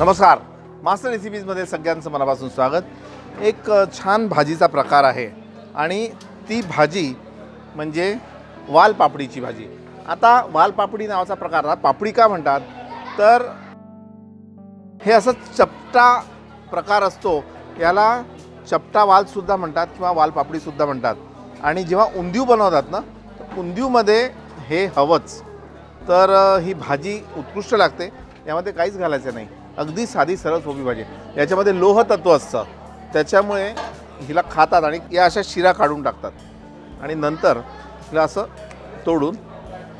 नमस्कार. मास्टर रेसिपीजमध्ये सगळ्यांचं मनापासून स्वागत. एक छान भाजीचा प्रकार आहे आणि ती भाजी म्हणजे वालपापडीची भाजी. आता वालपापडी नावाचा प्रकार राहा पापडी का म्हणतात? तर हे असं चपटा प्रकार असतो. याला चपटा वालसुद्धा म्हणतात किंवा वालपापडीसुद्धा म्हणतात. आणि जेव्हा उंदीव बनवतात ना तर उंदीवमध्ये हे हवंच. तर ही भाजी उत्कृष्ट लागते. यामध्ये काहीच घालायचं नाही. अगदी साधी सरळ सोपी भाजी. याच्यामध्ये लोहतत्व असतं. त्याच्यामुळे हिला खातात आणि या अशा शिरा काढून टाकतात. आणि नंतर हिला असं तोडून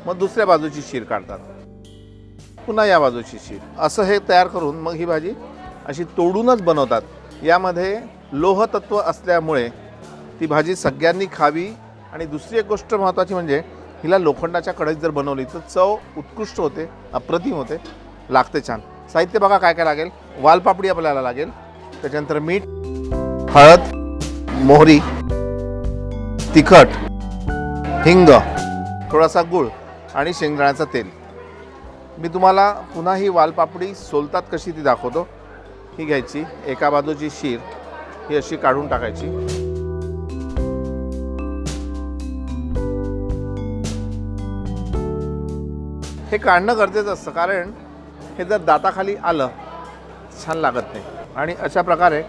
मग दुसऱ्या बाजूची शीर काढतात. पुन्हा या बाजूची शीर. असं हे तयार करून मग ही भाजी अशी तोडूनच बनवतात. यामध्ये लोहतत्व असल्यामुळे ती भाजी सगळ्यांनी खावी. आणि दुसरी एक गोष्ट महत्त्वाची म्हणजे हिला लोखंडाच्या कढईत जर बनवली तर चव उत्कृष्ट होते अप्रतिम होते. लागते छान. साहित्य बघा काय काय लागेल. वालपापडी आपल्याला लागेल. त्याच्यानंतर मीठ हळद मोहरी तिखट हिंग थोडासा गूळ आणि शेंगदाण्याचं तेल. मी तुम्हाला पुन्हा ही वालपापडी सोलतात कशी ती दाखवतो. ही घ्यायची. एका बाजूची शीर ही अशी काढून टाकायची. हे काढणं गरजेचं असतं. कारण हे जर दाताखाली आलं छान लागत नाही. आणि अशा प्रकारे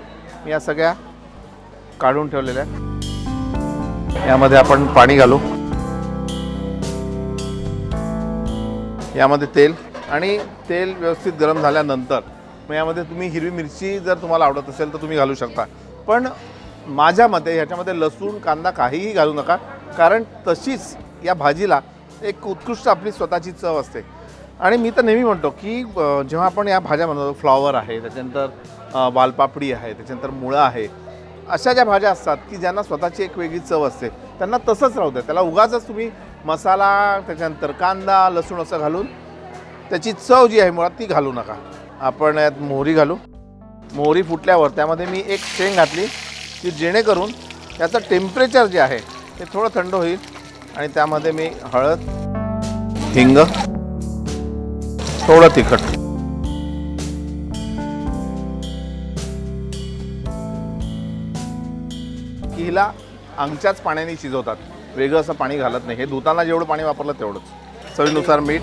मी या सगळ्या काढून ठेवलेल्या यामध्ये आपण पाणी घालू. यामध्ये तेल आणि तेल व्यवस्थित गरम झाल्यानंतर मग यामध्ये तुम्ही हिरवी मिरची जर तुम्हाला आवडत असेल तर तुम्ही घालू शकता. पण माझ्या मते ह्याच्यामध्ये लसूण कांदा काहीही घालू नका. कारण तशीच या भाजीला एक उत्कृष्ट आपली स्वतःची चव असते. आणि मी तर नेहमी म्हणतो की जेव्हा आपण या भाज्या बनवतो फ्लॉवर आहे त्याच्यानंतर वालपापडी आहे त्याच्यानंतर मुळं आहे अशा ज्या भाज्या असतात की ज्यांना स्वतःची एक वेगळी चव असते त्यांना तसंच राहू द्या. त्याला उगाचच तुम्ही मसाला त्याच्यानंतर कांदा लसूण असं घालून त्याची चव जी आहे मुळात ती घालू नका. आपण यात मोहरी घालू. मोहरी फुटल्यावर त्यामध्ये मी एक शेंग घातली की जेणेकरून त्याचं टेम्परेचर जे आहे ते थोडं थंड होईल आणि त्यामध्ये मी हळद हिंग थोडं तिखट. हिला अंगच्याच पाण्याने शिजवतात. वेगळं असं पाणी घालत नाही. हे धुताना जेवढं पाणी वापरलं तेवढंच. चवीनुसार मीठ.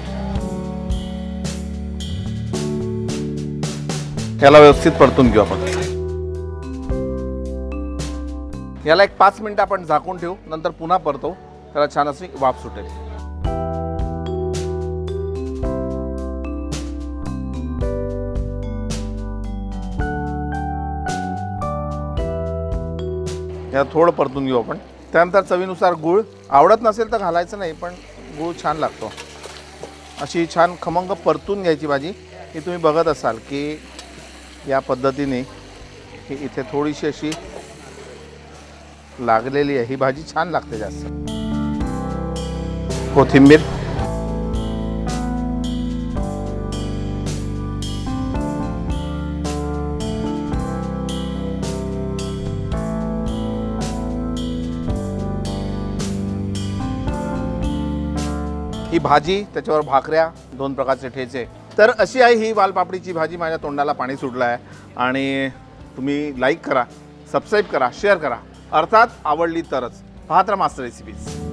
याला व्यवस्थित परतून घेऊ आपण. याला एक पाच मिनिटं आपण झाकून ठेवू. नंतर पुन्हा परतो त्याला छान अशी वाफ सुटेल. या थोडं परतून घेऊ आपण. त्यानंतर चवीनुसार गूळ. आवडत नसेल तर घालायचं नाही पण गूळ छान लागतो. अशी छान खमंग परतून घ्यायची भाजी ही तुम्ही बघत असाल की या पद्धतीने ही इथे थोडीशी अशी लागलेली आहे. ही भाजी छान लागते जास्त. कोथिंबीर. ही भाजी त्याच्यावर भाकऱ्या दोन प्रकारचे ठेचे. तर अशी आहे ही वालपापडीची भाजी. माझ्या तोंडाला पाणी सुटलं आहे आणि तुम्ही लाईक करा सबस्क्राईब करा शेअर करा. अर्थात आवडली तरच. पाहत राहा मास्टर रेसिपीज